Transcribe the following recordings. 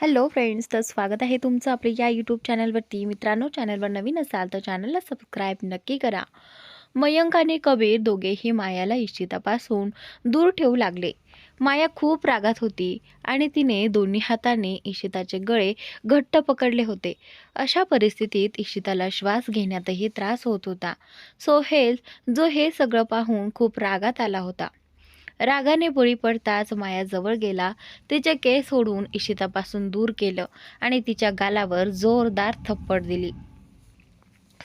Hello friends तर स्वागत आहे तुमचं आपल्या या यूट्यूब चॅनलवरती मित्रांनो चॅनलवर नवीन असाल तर चॅनलला सबस्क्राईब नक्की करा. मयंक आणि कबीर दोघेही मायाला इशितापासून दूर ठेवू लागले. माया खूप रागात होती आणि तिने दोन्ही हाताने इशिताचे गळे घट्ट पकडले होते. अशा परिस्थितीत इशिताला श्वास घेण्यातही त्रास होत होता. सोहेल जो हे सगळं पाहून खूप रागात आला होता. रागाने बळी पडताच माया जवळ गेला. तिचे केस सोडून इशितापासून दूर केलं आणि तिच्या गालावर जोरदार थप्पड दिली.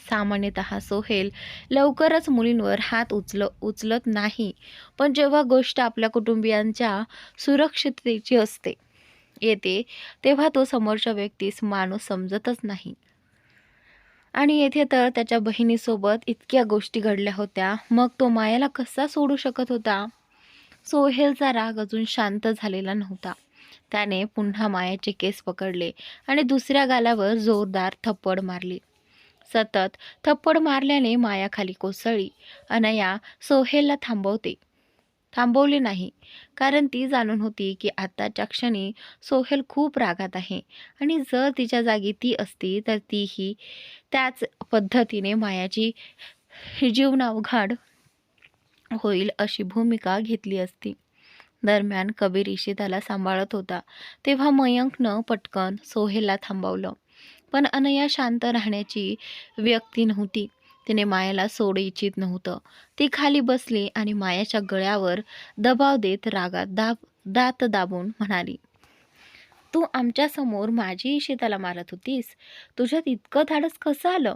सामान्यतः सोहेल लवकरच मुलींवर हात उचल उचलत नाही पण जेव्हा गोष्ट आपल्या कुटुंबियांच्या सुरक्षिततेची असते येते तेव्हा तो समोरच्या व्यक्तीस माणूस समजतच नाही. आणि येथे तर त्याच्या बहिणीसोबत इतक्या गोष्टी घडल्या होत्या मग तो मायाला कसा सोडू शकत होता? सोहेलचा राग अजून शांत झालेला नव्हता. त्याने पुन्हा मायाचे केस पकडले आणि दुसऱ्या गालावर जोरदार थप्पड मारली. सतत थप्पड मारल्याने माया खाली कोसळली. अनया सोहेलला थांबवते. थांबवले नाही कारण ती जाणून होती की आत्ताच्या क्षणी सोहेल खूप रागात आहे आणि जर तिच्या जागी ती असती तर तीही त्याच पद्धतीने मायाची जीवनावघाड होईल अशी भूमिका घेतली असती. दरम्यान कबीर इशिताला सांभाळत होता. तेव्हा मयंकनं पटकन सोहेलला थांबवलं. पण अनया शांत राहण्याची व्यक्ती नव्हती. तिने मायाला सोडू इच्छित नव्हतं. ती खाली बसली आणि मायाच्या गळ्यावर दबाव देत रागात दाब दात दाबून म्हणाली तू आमच्यासमोर माझी इशिताला मारत होतीस? तुझ्यात इतकं धाडस कसं आलं?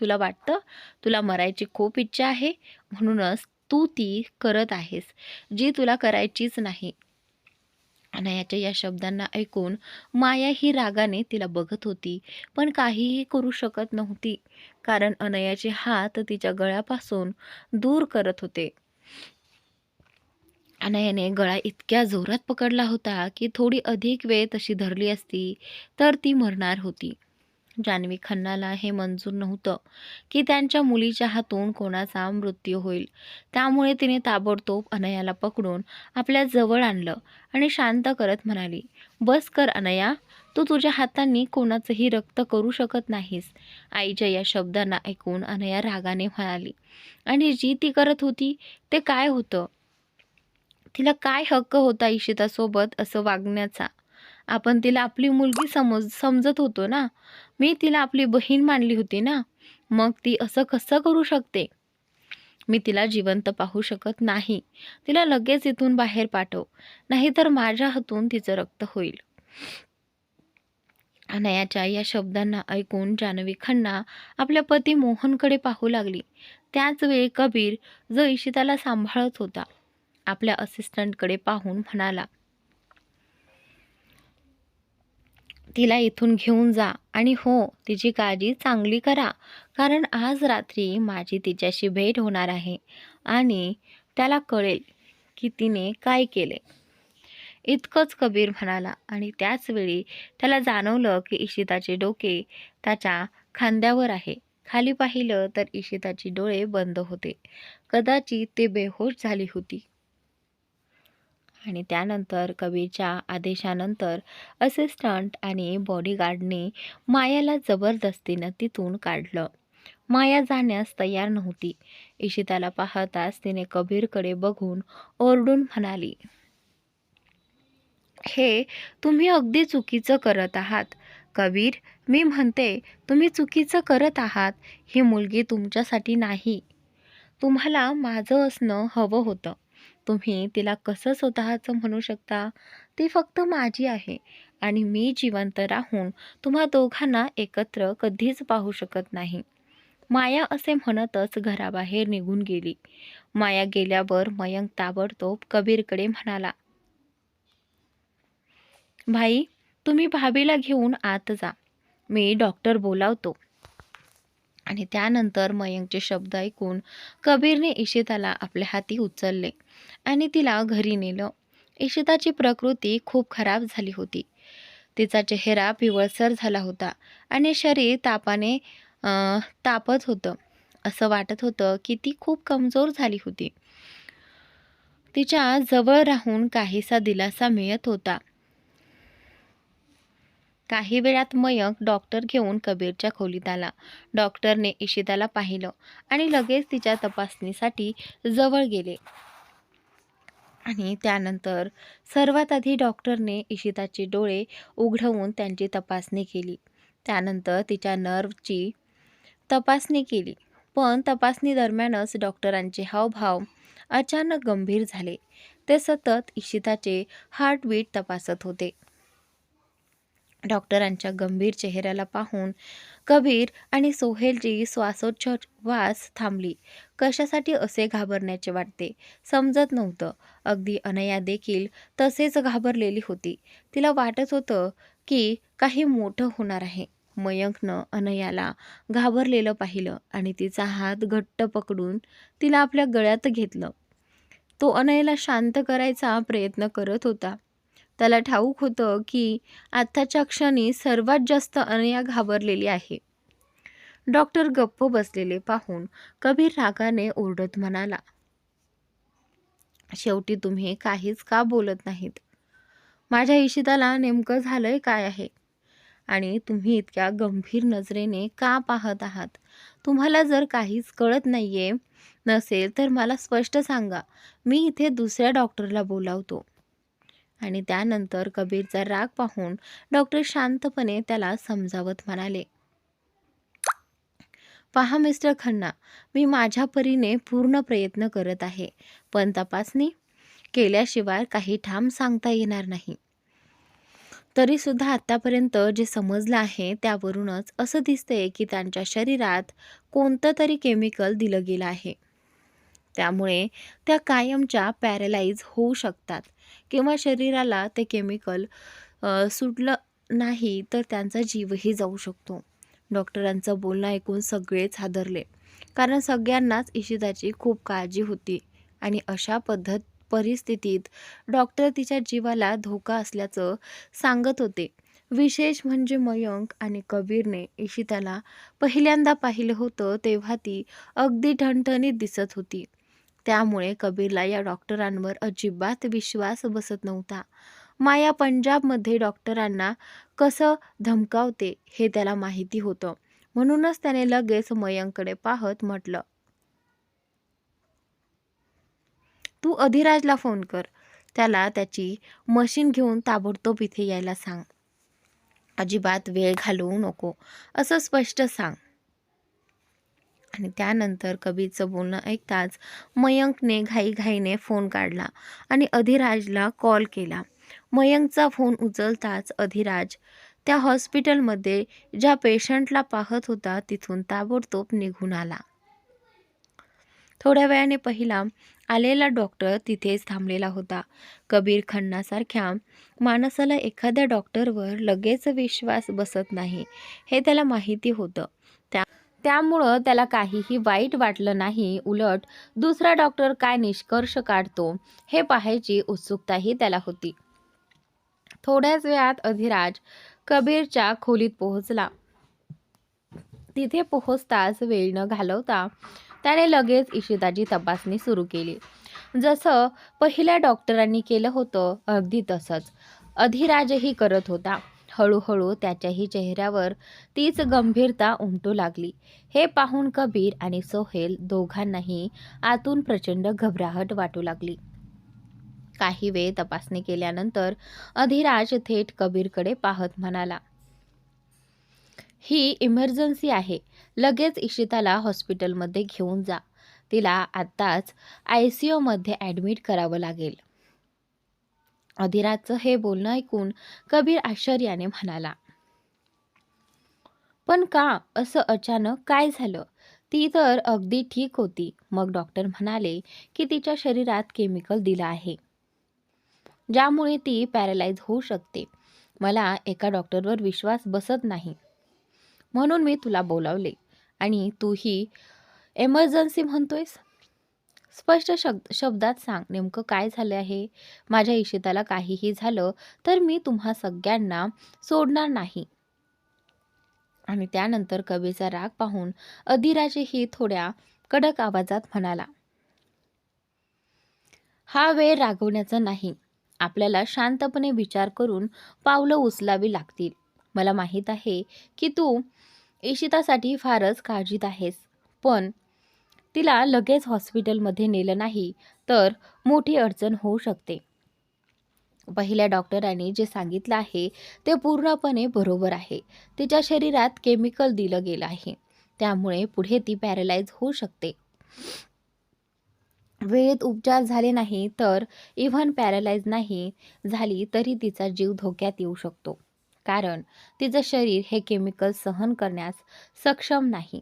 तुला वाटतं तुला मरायची खूप इच्छा आहे? म्हणूनच तू ती करत आहेस जी तुला करायचीच नाही. अनयाच्या या शब्दांना ऐकून माया ही रागाने तिला बघत होती पण काहीही करू शकत नव्हती कारण अनयाचे हात तिच्या गळ्यापासून दूर करत होते. अनयाने गळा इतक्या जोरात पकडला होता की थोडी अधिक वेळ तशी धरली असती तर ती मरणार होती. जान्हवी खन्नाला हे मंजूर नव्हतं की त्यांच्या मुलीच्या हातून कोणाचा मृत्यू होईल. त्यामुळे तिने ताबडतोब अनयाला पकडून आपल्या जवळ आणलं आणि शांत करत म्हणाली बस कर अनया तू तुझ्या हातांनी कोणाचंही रक्त करू शकत नाहीस आईच्या या शब्दांना ऐकून अनया रागाने म्हणाली. आणि जी ती करत होती ते काय होतं? तिला काय हक्क होता इशितासोबत असं वागण्याचा? आपण तिला आपली मुलगी समज समजत होतो ना. मी तिला आपली बहीण मानली होती ना. मग ती असं कसं करू शकते? मी तिला जिवंत पाहू शकत नाही. तिला लगेच इथून बाहेर पाठव. नाहीतर माझ्या हातून तिचं रक्त होईल. अनयाच्या या शब्दांना ऐकून जानवी खन्ना आपल्या पती मोहनकडे पाहू लागली. त्याच वेळी कबीर जो इशिताला सांभाळत होता आपल्या असिस्टंटकडे पाहून म्हणाला तिला इथून घेऊन जा आणि हो तिची काळजी चांगली करा. कारण आज रात्री माझी तिच्याशी भेट होणार आहे आणि त्याला कळेल की तिने काय केले. इतकंच कबीर म्हणाला आणि त्याचवेळी त्याला जाणवलं की इशिताचे डोके त्याच्या खांद्यावर आहे. खाली पाहिलं तर इशिताची डोळे बंद होते. कदाचित ते बेहोश झाली होती. आणि त्यानंतर कबीरच्या आदेशानंतर असिस्टंट आणि बॉडीगार्डने मायाला जबरदस्तीनं तिथून काढलं. माया जाण्यास तयार नव्हती. इशिताला पाहताच तिने कबीरकडे बघून ओरडून म्हणाली हे तुम्ही अगदी चुकीचं करत आहात. कबीर मी म्हणते तुम्ही चुकीचं करत आहात. ही मुलगी तुमच्यासाठी नाही. तुम्हाला माझं असणं हवं होतं. तुम्ही तिला कसं स्वतःचं म्हणू शकता? ती फक्त माझी आहे आणि मी जिवंत राहून तुम्हा दोघांना एकत्र कधीच पाहू शकत नाही. माया असे म्हणतच घराबाहेर निघून गेली. माया गेल्यावर मयंक ताबडतोब कबीरकडे म्हणाला भाई तुम्ही भाभीला घेऊन आत जा. मी डॉक्टर बोलावतो. आणि त्यानंतर मयंकचे शब्द ऐकून कबीरने इशिताला आपल्या हाती उचलले. आणि तिला घरी नेलं. इशिताची प्रकृती खूप खराब झाली होती. तिचा चेहरा पिवळसर झाला होता आणि शरीर तापाने तापत होतं. असं वाटत होतं की ती खूप कमजोर झाली होती. तिच्या जवळ राहून काहीसा दिलासा मिळत होता. काही वेळात मयंक डॉक्टर घेऊन कबीरच्या खोलीत आला. डॉक्टरने इशिताला पाहिलं आणि लगेच तिच्या तपासणीसाठी जवळ गेले. आणि त्यानंतर सर्वात आधी डॉक्टरने इशिताचे डोळे उघडवून त्यांची तपासणी केली. त्यानंतर तिच्या नर्वची तपासणी केली. पण तपासणी दरम्यानच डॉक्टरांचे हावभाव अचानक गंभीर झाले. ते सतत इशिताचे हार्टबीट तपासत होते. डॉक्टरांच्या गंभीर चेहऱ्याला पाहून कबीर आणि सोहेलची श्वासोच्छवास थांबली. कशासाठी असे घाबरण्याचे वाटते? समजत नव्हतं. अगदी अनया देखील तसेच घाबरलेली होती. तिला वाटत होतं की काही मोठं होणार आहे. मयंकनं अनयाला घाबरलेलं पाहिलं आणि तिचा हात घट्ट पकडून तिला आपल्या गळ्यात घेतलं. तो अनयला शांत करायचा प्रयत्न करत होता. त्याला ठाऊक होतं की आत्ताच्या क्षणी सर्वात जास्त अनया घाबरलेली आहे. डॉक्टर गप्प बसलेले पाहून कबीर रागाने ओरडत म्हणाला शेवटी तुम्ही काहीच का बोलत नाहीत? माझ्या इशिताला नेमकं झालंय काय आहे? आणि तुम्ही इतक्या गंभीर नजरेने का पाहत आहात? तुम्हाला जर काहीच कळत नाहीये नसेल तर मला स्पष्ट सांगा. मी इथे दुसऱ्या डॉक्टरला बोलावतो. आणि त्यानंतर कबीरचा राग पाहून डॉक्टर शांतपणे त्याला समजावत म्हणाले पहा मिस्टर खन्ना मी माझ्या परीने पूर्ण प्रयत्न करत आहे पण तपासणी केल्याशिवाय काही ठाम सांगता येणार नाही. तरीसुद्धा आत्तापर्यंत जे समजलं आहे त्यावरूनच असं दिसतंय की त्यांच्या शरीरात कोणतं तरी केमिकल दिलं गेलं आहे. त्यामुळे त्या कायमच्या पॅरलाईज होऊ शकतात. किंवा शरीराला ते केमिकल सुटलं नाही तर त्यांचा जीवही जाऊ शकतो. डॉक्टरांचं बोलणं ऐकून सगळेच हादरले. कारण सगळ्यांनाच इशिताची खूप काळजी होती आणि अशा पद्धत परिस्थितीत डॉक्टर तिच्या जीवाला धोका असल्याचं सांगत होते. विशेष म्हणजे मयंक आणि कबीरने इशिताला पहिल्यांदा पाहिलं होतं तेव्हा ती अगदी ठणठणीत दिसत होती. त्यामुळे कबीरला या डॉक्टरांवर अजिबात विश्वास बसत नव्हता. माया पंजाबमध्ये डॉक्टरांना कसं धमकावते हे त्याला माहिती होतं. म्हणूनच त्याने लगेच मयंकडे पाहत म्हटलं तू अधिराजला फोन कर. त्याला त्याची मशीन घेऊन ताबडतोब इथे यायला सांग. अजिबात वेळ घालवू नको. असं स्पष्ट सांग. आणि त्यानंतर कबीरचं बोलणं ऐकताच मयंकने घाईघाईने फोन काढला आणि अधिराजला कॉल केला. मयंकचा फोन उचलताच अधिराज त्या हॉस्पिटलमध्ये ज्या पेशंटला पाहत होता तिथून ताबडतोब निघून आला. थोड्या वेळाने पहिला आलेला डॉक्टर तिथेच थांबलेला होता. कबीर खन्नासारख्या माणसाला एखाद्या डॉक्टरवर लगेच विश्वास बसत नाही हे त्याला माहिती होतं. त्यामुळं त्याला काहीही वाईट वाटलं नाही उलट दुसरा डॉक्टर काय निष्कर्ष काढतो हे पाहायची उत्सुकताही त्याला होती. थोड्याच वेळात अधिराज कबीरच्या खोलीत पोहोचला. तिथे पोहोचताच वेळ न घालवता त्याने लगेच इशिताची तपासणी सुरू केली. जसं पहिल्या डॉक्टरांनी केलं होतं अगदी तसंच. अधिराजही करत होता. हळूहळू त्याच्याही चेहऱ्यावर तीच गंभीरता उमटू लागली. हे पाहून कबीर आणि सोहेल दोघांनाही आतून प्रचंड घबराहट वाटू लागली. काही वेळ तपासणी केल्यानंतर अधिराज थेट कबीरकडे पाहत म्हणाला ही इमर्जन्सी आहे. लगेच इशिताला हॉस्पिटलमध्ये घेऊन जा. तिला आत्ताच आय सी यूमध्ये ॲडमिट करावं लागेल. अधिराजचं हे बोलणं ऐकून कबीर आश्चर्याने म्हणाला पण का असं अचानक काय झालं? ती तर अगदी ठीक होती. मग डॉक्टर म्हणाले की तिच्या शरीरात केमिकल दिलं आहे ज्यामुळे ती पॅरालाइज होऊ शकते. मला एका डॉक्टरवर विश्वास बसत नाही. म्हणून मी तुला बोलावले आणि तूही एमर्जन्सी म्हणतोयस? स्पष्ट शब्द शब्दात सांग नेमकं काय झालं आहे? माझ्या इशिताला काहीही झालं तर मी तुम्हा सगळ्यांना सोडणार नाही. आणि त्यानंतर कवीचा राग पाहून अधिराजेही थोड्या कडक आवाजात म्हणाला हा वेळ रागवण्याचा नाही. आपल्याला शांतपणे विचार करून पावलं उचलावी लागतील. मला माहीत आहे की तू इशितासाठी फारच काळजीत आहेस पण तिला लगेच हॉस्पिटलमध्ये नेलं नाही तर मोठी अडचण होऊ शकते. पहिल्या डॉक्टरांनी जे सांगितलं आहे ते पूर्णपणे बरोबर आहे. तिच्या शरीरात केमिकल दिलं गेलं आहे. त्यामुळे पुढे ती पॅरलाइज होऊ शकते. वेळेत उपचार झाले नाही तर इव्हन पॅरलाइज नाही झाली तरी तिचा जीव धोक्यात येऊ शकतो. कारण तिचं शरीर हे केमिकल सहन करण्यास सक्षम नाही.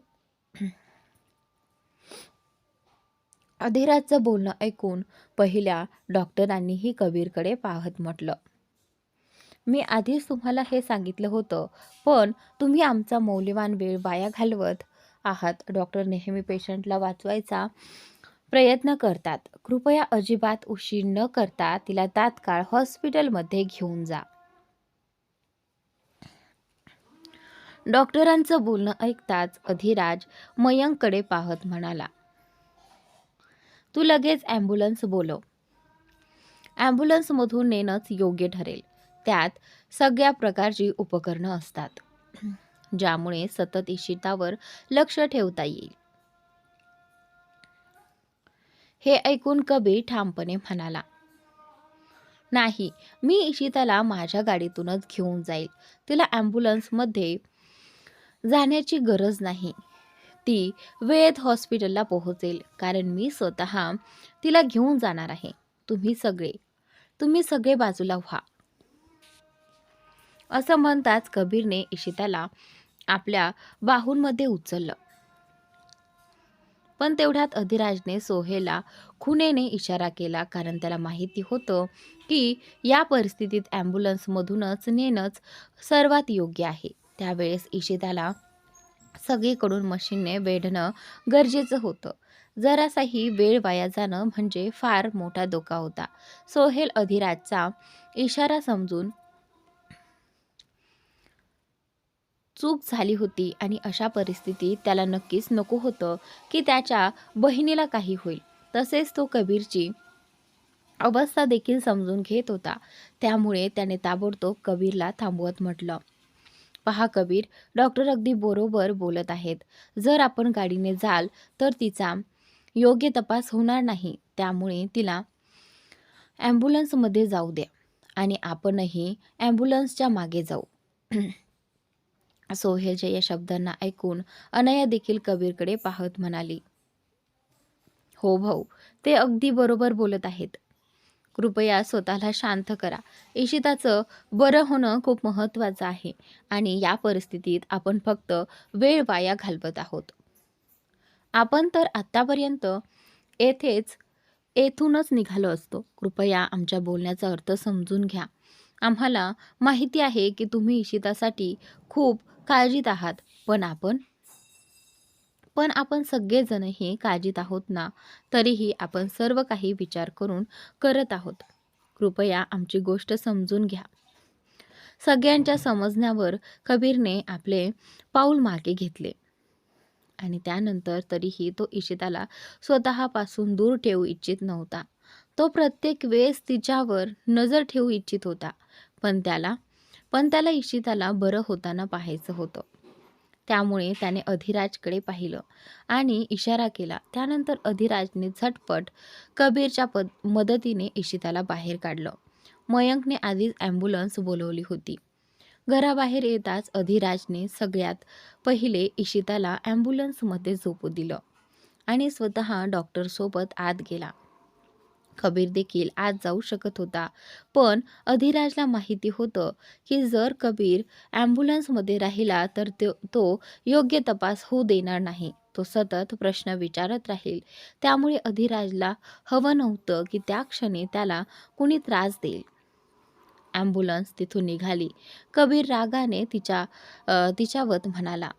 अधिराजचं बोलणं ऐकून पहिल्या डॉक्टरांनीही कबीरकडे पाहत म्हटलं मी आधीच तुम्हाला हे सांगितलं होतं पण तुम्ही आमचा मौल्यवान वेळ वाया घालवत आहात. डॉक्टर नेहमी पेशंटला वाचवायचा प्रयत्न करतात. कृपया अजिबात उशीर न करता तिला तात्काळ हॉस्पिटलमध्ये घेऊन जा. डॉक्टरांचं बोलणं ऐकताच अधिराज मयंककडे पाहत म्हणाला तू लगेच ॲम्ब्युलन्स बोलव. ॲम्ब्युलन्समधून नेणंच योग्य ठरेल. त्यात सगळ्या प्रकारची उपकरणं असतात. ज्यामुळे सतत इशितावर लक्ष ठेवता येईल. हे ऐकून कबीर ठामपणे म्हणाला नाही मी इशिताला माझ्या गाडीतूनच घेऊन जाईल. तिला ॲम्ब्युलन्समध्ये जाण्याची गरज नाही. ती वेळेत हॉस्पिटलला पोहोचेल कारण मी स्वतः तिला घेऊन जाणार आहे. तुम्ही सगळे तुम्ही सगळे बाजूला व्हा. असं म्हणताच कबीरने इशिताला आपल्या बाहूंमध्ये उचललं. पण तेवढ्यात अधिराजने सोहेला खुनेने इशारा केला कारण त्याला माहिती होतं की या परिस्थितीत ॲम्ब्युलन्समधूनच नेणंच सर्वात योग्य आहे. त्यावेळेस इशिताला सगळीकडून मशीनने वेढणं गरजेचं होतं. जरासाही वेळ वाया जाणं म्हणजे फार मोठा धोका होता. सोहेल अधिराजचा इशारा समजून चूक झाली होती आणि अशा परिस्थितीत त्याला नक्कीच नको होतं की त्याच्या बहिणीला काही होईल. तसेच तो कबीरची अवस्था देखील समजून घेत होता. त्यामुळे त्याने ताबडतोब कबीरला थांबवत म्हटलं. पहा कबीर डॉक्टर अगदी बरोबर बोलत आहेत. जर आपण गाडीने जाल तर तिचा योग्य तपास होणार नाही त्यामुळे तिला ॲम्ब्युलन्समध्ये जाऊ द्या आणि आपणही ॲम्ब्युलन्सच्या मागे जाऊ. सोहेलच्या या शब्दांना ऐकून अनया देखील कबीरकडे पाहत म्हणाली हो भाऊ ते अगदी बरोबर बोलत आहेत. कृपया स्वतःला शांत करा. इशिताचं बरं होणं खूप महत्त्वाचं आहे आणि या परिस्थितीत आपण फक्त वेळ वाया घालवत आहोत. आपण तर आत्तापर्यंत येथेच येथूनच निघालो असतो. कृपया आमच्या बोलण्याचा अर्थ समजून घ्या. आम्हाला माहिती आहे की तुम्ही इशितासाठी खूप काळजीत आहात पण आपण पण आपण सगळेजणही काळजीत आहोत ना तरीही आपण सर्व काही विचार करून करत आहोत. कृपया आमची गोष्ट समजून घ्या. सगळ्यांच्या समजण्यावर कबीरने आपले पाऊल मागे घेतले. आणि त्यानंतर तरीही तो इशिताला स्वतःपासून दूर ठेवू इच्छित नव्हता. तो प्रत्येक वेळेस तिच्यावर नजर ठेवू इच्छित होता. पण त्याला पण त्याला इशिताला बरं होताना पाहायचं होतं. त्यामुळे त्याने अधिराजकडे पाहिलं आणि इशारा केला. त्यानंतर अधिराजने झटपट कबीरच्या पद मदतीने इशिताला बाहेर काढलं. मयंकने आधीच ॲम्ब्युलन्स बोलवली होती. घराबाहेर येताच अधिराजने सगळ्यात पहिले इशिताला ॲम्ब्युलन्समध्ये झोपू दिलं आणि स्वतः डॉक्टरसोबत आत गेला. कबीर देखील आज जाऊ शकत होता. पण अधिराजला माहिती होतं की जर कबीर ॲम्ब्युलन्समध्ये राहिला तर तो तो योग्य तपास होऊ देणार नाही. तो सतत प्रश्न विचारत राहील. त्यामुळे अधिराजला हवं नव्हतं की त्या क्षणी त्याला कुणी त्रास देईल. ॲम्ब्युलन्स तिथून निघाली. कबीर रागाने तिच्या तिच्यावत म्हणाला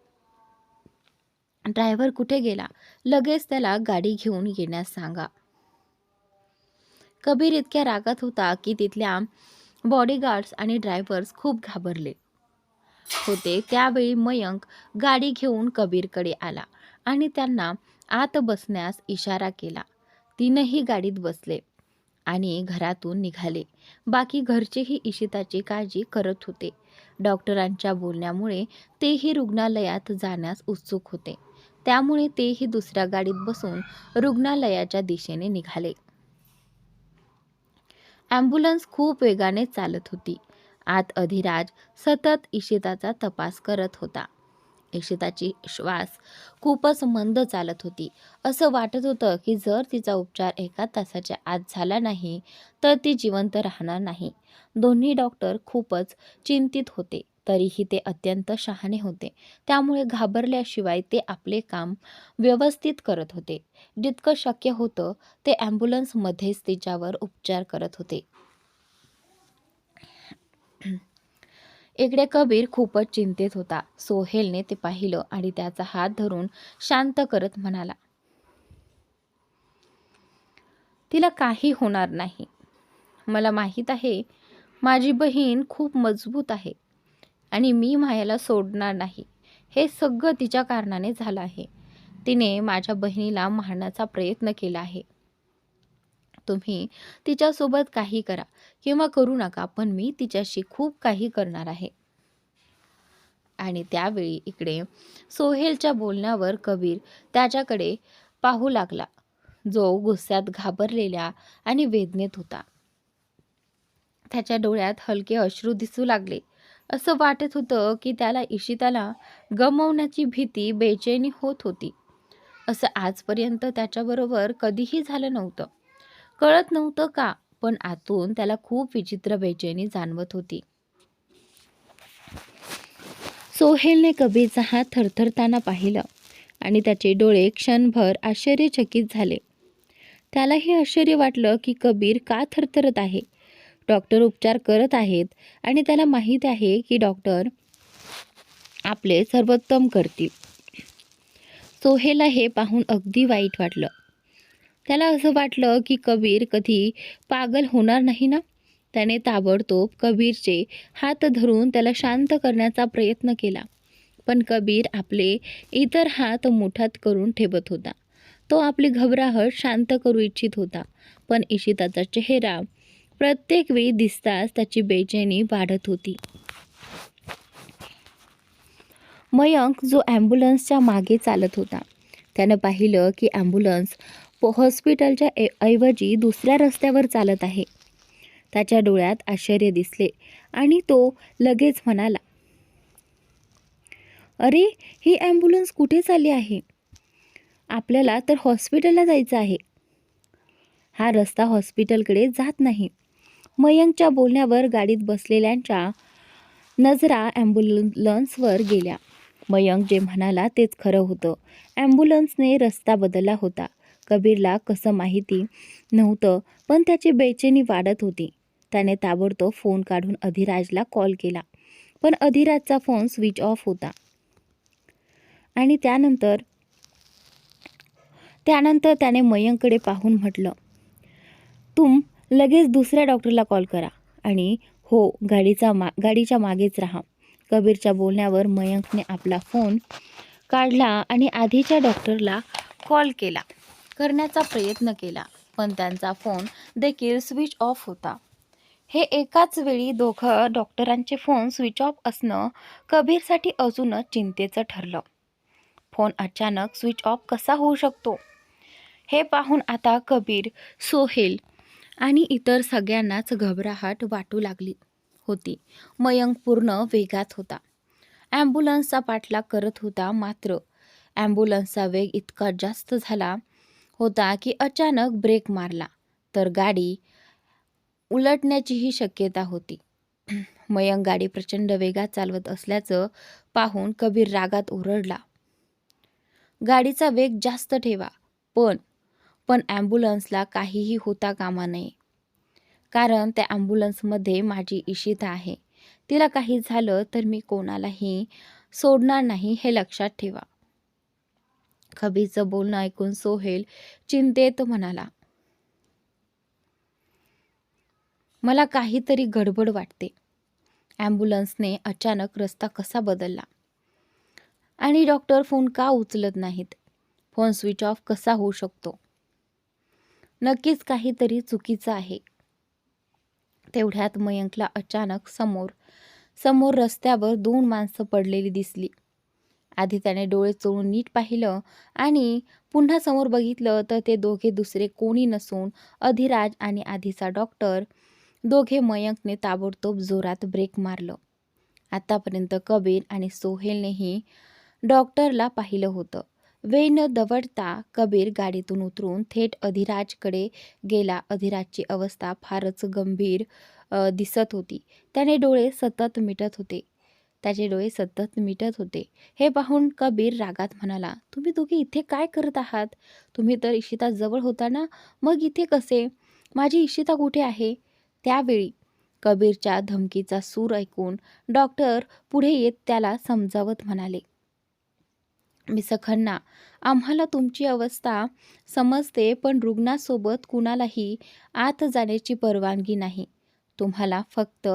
ड्रायव्हर कुठे गेला? लगेच त्याला गाडी घेऊन येण्यास सांगा. कबीर इतक्या रागात होता की तिथल्या बॉडीगार्ड्स आणि ड्रायव्हर्स खूप घाबरले होते. त्यावेळी मयंक गाडी घेऊन कबीरकडे आला आणि त्यांना आत बसण्यास इशारा केला. तीनही गाडीत बसले आणि घरातून निघाले. बाकी घरचेही इशिताची काळजी करत होते. डॉक्टरांच्या बोलण्यामुळे तेही रुग्णालयात जाण्यास उत्सुक होते. त्यामुळे तेही दुसऱ्या गाडीत बसून रुग्णालयाच्या दिशेने निघाले. ॲम्ब्युलन्स खूप वेगाने चालत होती. आत अधिराज सतत इशिताचा तपास करत होता. इशिताची श्वास खूपच मंद चालत होती. असं वाटत होतं की जर तिचा उपचार एका तासाच्या आत झाला नाही तर ती जिवंत राहणार नाही. दोन्ही डॉक्टर खूपच चिंतित होते. तरीही ते अत्यंत शहाणे होते. त्यामुळे घाबरल्याशिवाय ते आपले काम व्यवस्थित करत होते. जितकं शक्य होतं ते ॲम्ब्युलन्समध्येच तिच्यावर उपचार करत होते. इकडे कबीर खूपच चिंतेत होता. सोहेलने ते पाहिलं आणि त्याचा हात धरून शांत करत म्हणाला तिला काही होणार नाही. मला माहीत आहे माझी बहीण खूप मजबूत आहे. आणि मी मायाला सोडणार नाही. हे सगळं तिच्या कारणाने झालं आहे. तिने माझ्या बहिणीला मारण्याचा प्रयत्न केला आहे. तुम्ही तिच्यासोबत काही करा किंवा करू नका पण मी तिच्याशी खूप काही करणार आहे. आणि त्यावेळी इकडे सोहेलच्या बोलण्यावर कबीर त्याच्याकडे पाहू लागला. जो गुस्स्यात घाबरलेल्या आणि वेदनेत होता. त्याच्या डोळ्यात हलके अश्रू दिसू लागले. असं वाटत होतं की त्याला इशिताला गमवण्याची भीती बेचैनी होत होती. असं आजपर्यंत त्याच्याबरोबर कधीही झालं नव्हतं. कळत नव्हतं का पण आतून त्याला खूप विचित्र बेचैनी जाणवत होती. सोहेलने कबीरचा हात थरथरताना पाहिलं आणि त्याचे डोळे क्षणभर आश्चर्यचकित झाले. त्यालाही आश्चर्य वाटलं की कबीर का थरथरत आहे? डॉक्टर उपचार करत आहेत आणि त्याला माहीत आहे की डॉक्टर आपले सर्वोत्तम करतील. सोहेला हे पाहून अगदी वाईट वाटलं. त्याला असं वाटलं की कबीर कधी पागल होणार नाही ना? त्याने ताबडतोब कबीरचे हात धरून त्याला शांत करण्याचा प्रयत्न केला. पण कबीर आपले इतर हात मुठात करून ठेवत होता. तो आपली घबराहट शांत करू इच्छित होता. पण इशिताचा चेहरा प्रत्येक वेळी दिसताच त्याची बेचैनी वाढत होती. मयंक जो ॲम्ब्युलन्सच्या मागे चालत होता. त्यानं पाहिलं की ॲम्ब्युलन्स हॉस्पिटलच्या ऐ ऐवजी दुसऱ्या रस्त्यावर चालत आहे. त्याच्या डोळ्यात आश्चर्य दिसले आणि तो लगेच म्हणाला अरे ही ॲम्ब्युलन्स कुठे चालली आहे? आपल्याला तर हॉस्पिटलला जायचं आहे. हा रस्ता हॉस्पिटलकडे जात नाही. मयंकच्या बोलण्यावर गाडीत बसलेल्यांच्या नजरा ॲम्ब्युलन्सवर गेल्या. मयंक जे म्हणाला तेच खरं होतं. ॲम्ब्युलन्सने रस्ता बदलला होता. कबीरला कसं माहिती नव्हतं पण त्याची बेचैनी वाढत होती. त्याने ताबडतोब फोन काढून अधिराजला कॉल केला. पण अधिराजचा फोन स्विच ऑफ होता. आणि त्यानंतर त्यानंतर त्याने मयंककडे पाहून म्हटलं तुम लगेच दुसऱ्या डॉक्टरला कॉल करा आणि हो गाडीचा मा गाडीच्या मागेच राहा. कबीरच्या बोलण्यावर मयंकने आपला फोन काढला आणि आधीच्या डॉक्टरला कॉल केला. करण्याचा प्रयत्न केला पण त्यांचा फोन देखील स्विच ऑफ होता. हे एकाच वेळी दोघं डॉक्टरांचे फोन स्विच ऑफ असणं कबीरसाठी अजूनच चिंतेचं ठरलं. फोन अचानक स्विच ऑफ कसा होऊ शकतो? हे पाहून आता कबीर सोहेल आणि इतर सगळ्यांनाच घबराहट वाटू लागली होती. मयंक पूर्ण वेगात होता. ॲम्ब्युलन्सचा पाठलाग करत होता मात्र ॲम्ब्युलन्सचा वेग इतका जास्त झाला होता की अचानक ब्रेक मारला तर गाडी उलटण्याचीही शक्यता होती. मयंक गाडी प्रचंड वेगात चालवत असल्याचं पाहून कबीर रागात ओरडला. गाडीचा वेग जास्त ठेवा पण पण ॲम्ब्युलन्सला काहीही होता कामा नये. कारण त्या ॲम्ब्युलन्समध्ये माझी इशिता आहे. तिला काही झालं तर मी कोणालाही सोडणार नाही हे लक्षात ठेवा. खबीचं बोलणं ऐकून सोहेल चिंतेत म्हणाला. मला काहीतरी गडबड वाटते. ॲम्ब्युलन्सने अचानक रस्ता कसा बदलला? आणि डॉक्टर फोन का उचलत नाहीत? फोन स्विच ऑफ कसा होऊ शकतो? नक्कीच काहीतरी चुकीचं आहे. तेवढ्यात मयंकला अचानक समोर समोर रस्त्यावर दोन माणसं पडलेली दिसली. आधी त्याने डोळे चोळून नीट पाहिलं आणि पुन्हा समोर बघितलं तर ते दोघे दुसरे कोणी नसून अधिराज आणि आधीचा डॉक्टर. दोघे मयंकने ताबडतोब जोरात ब्रेक मारलं. आतापर्यंत कबीर आणि सोहेलनेही डॉक्टरला पाहिलं होतं. वेळ न दवडता कबीर गाडीतून उतरून थेट अधिराजकडे गेला. अधिराजची अवस्था फारच गंभीर दिसत होती. त्याने डोळे सतत मिटत होते. त्याचे डोळे सतत मिटत होते. हे पाहून कबीर रागात म्हणाला तुम्ही दोघे इथे काय करत आहात? तुम्ही तर इशिता जवळ होता ना? मग इथे कसे? माझी इशिता कुठे आहे? त्यावेळी कबीरच्या धमकीचा सूर ऐकून डॉक्टर पुढे येत त्याला समजावत म्हणाले मिस खन्ना आम्हाला तुमची अवस्था समजते पण रुग्णासोबत कुणालाही आत जाण्याची परवानगी नाही. तुम्हाला फक्त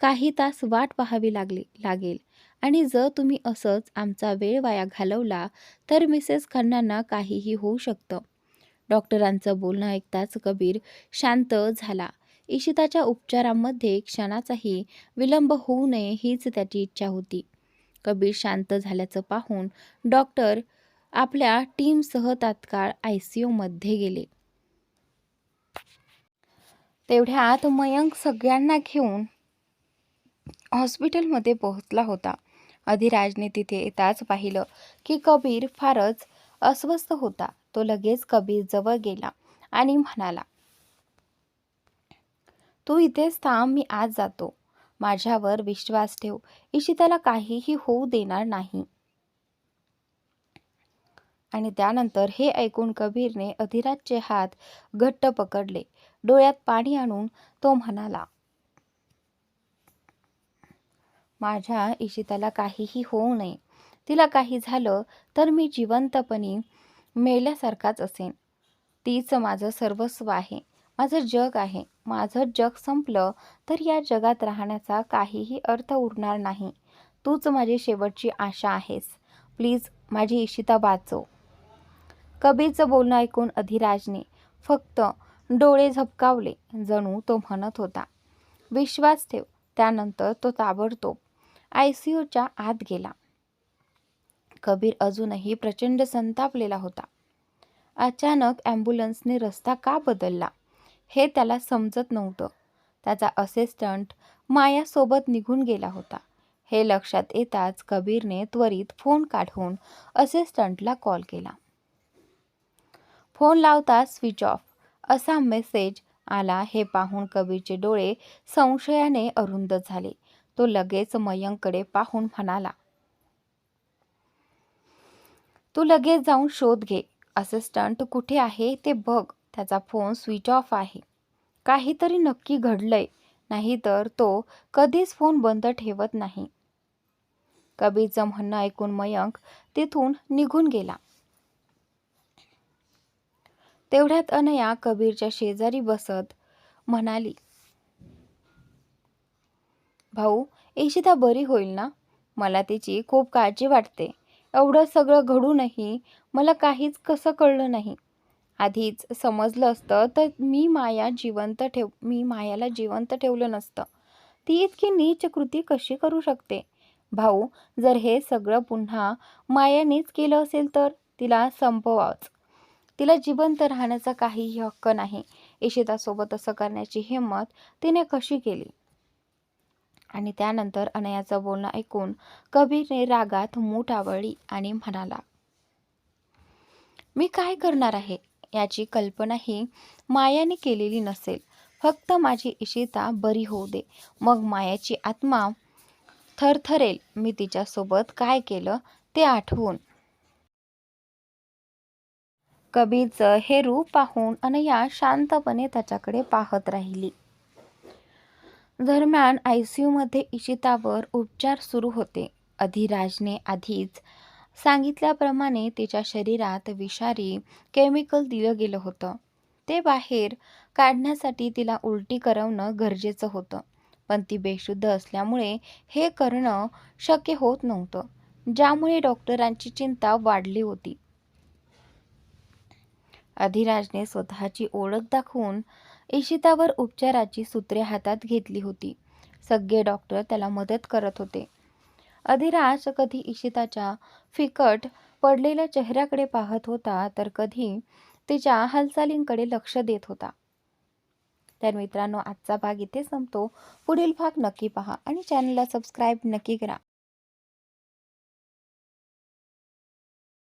काही तास वाट पाहावी लागली लागेल. आणि जर तुम्ही असंच आमचा वेळ वाया घालवला तर मिसेस खन्नांना काहीही होऊ शकतं. डॉक्टरांचं बोलणं ऐकताच कबीर शांत झाला. इशिताच्या उपचारांमध्ये क्षणाचाही विलंब होऊ नये हीच त्याची इच्छा होती. कबीर शांत झाल्याचं पाहून डॉक्टर आपल्या टीमसह तात्काळ आय सी यूमध्ये गेले तेवढ्यात मयंक सगळ्यांना घेऊन हॉस्पिटलमध्ये पोहोचला होता. अधिराजने तिथे येताच पाहिलं की कबीर फारच अस्वस्थ होता. तो लगेच कबीर जवळ गेला आणि म्हणाला तू इथेच थांब मी आज जातो. माझ्यावर विश्वास ठेव. इशिताला काहीही होऊ देणार नाही. आणि त्यानंतर हे ऐकून कबीरने अधिराजचे हात घट्ट पकडले. डोळ्यात पाणी आणून तो म्हणाला माझ्या इशिताला काहीही होऊ नये. तिला काही झालं तर मी जिवंतपणी मेल्यासारखाच असेन. तीच माझं सर्वस्व आहे. माझं जग आहे. माझं जग संपलं तर या जगात राहण्याचा काहीही अर्थ उरणार नाही. तूच माझी शेवटची आशा आहेस. प्लीज माझी इशिता वाचव. कबीरचं बोलणं ऐकून अधिराजने फक्त डोळे झपकावले. जणू तो म्हणत होता विश्वास ठेव त्यानंतर तो ताबडतोब आय सी यूच्या आत गेला. कबीर अजूनही प्रचंड संतापलेला होता. अचानक ॲम्ब्युलन्सने रस्ता का बदलला? हे त्याला समजत नव्हतं. त्याचा असिस्टंट मायासोबत निघून गेला होता. हे लक्षात येताच कबीरने त्वरित फोन काढून असिस्टंटला कॉल केला. फोन लावता स्विच ऑफ. असा मेसेज आला हे पाहून कबीरचे डोळे संशयाने अरुंद झाले. तो लगेच मयंककडे पाहून म्हणाला तू लगेच जाऊन शोध घे. असिस्टंट कुठे आहे ते बघ. त्याचा फोन स्विच ऑफ आहे. काहीतरी नक्की घडलंय नाहीतर तो कधीच फोन बंद ठेवत नाही. कबीरचं म्हणणं ऐकून मयंक तिथून निघून गेला. तेवढ्यात अनया कबीरच्या शेजारी बसत म्हणाली भाऊ इशिता बरी होईल ना? मला तिची खूप काळजी वाटते. एवढं सगळं घडूनही मला काहीच कसं कळलं नाही. आधीच समजलं असतं तर मी माया जिवंत ठेव मी मायाला जिवंत ठेवलं नसतं. ती इतकी नीच कृती कशी करू शकते? भाऊ जर हे सगळं पुन्हा मायानेच केलं असेल तर? तिला संपवाच तिला जिवंत राहण्याचा काहीही हक्क नाही. इशितासोबत असं करण्याची हिंमत तिने कशी केली? आणि त्यानंतर अनयाचं बोलणं ऐकून कबीरने रागात मूठ आवळली आणि म्हणाला मी काय करणार आहे? याची कल्पनाही मायाने केलेली नसेल. फक्त माझी इशिता बरी होऊ दे. मग मायाची आत्मा थरथरेल. मी तिच्यासोबत काय केलं ते आठवून. कबीरचं हे रूप पाहून अनया शांतपणे त्याच्याकडे पाहत राहिली. दरम्यान आय सी यूमध्ये इशितावर उपचार सुरू होते. अधिराजने आधीच सांगितल्याप्रमाणे तिच्या शरीरात विषारी केमिकल दिलं गेलं होतं. ते बाहेर काढण्यासाठी तिला उलटी करवणं गरजेचं होतं. पण ती बेशुद्ध असल्यामुळे हे करणं शक्य होत नव्हतं ज्यामुळे डॉक्टरांची चिंता वाढली होती. अधिराजने स्वतःची ओळख दाखवून इशितावर उपचाराची सूत्रे हातात घेतली होती. सगळे डॉक्टर त्याला मदत करत होते. अधिराज कधी इशिताच्या फिकट पडलेल्या चेहऱ्याकडे पाहत होता तर कधी तिच्या हालचालींकडे लक्ष देत होता. तर मित्रांनो आजचा भाग इथे संपतो. पुढील भाग नक्की पहा आणि चॅनलला सबस्क्राईब नक्की करा.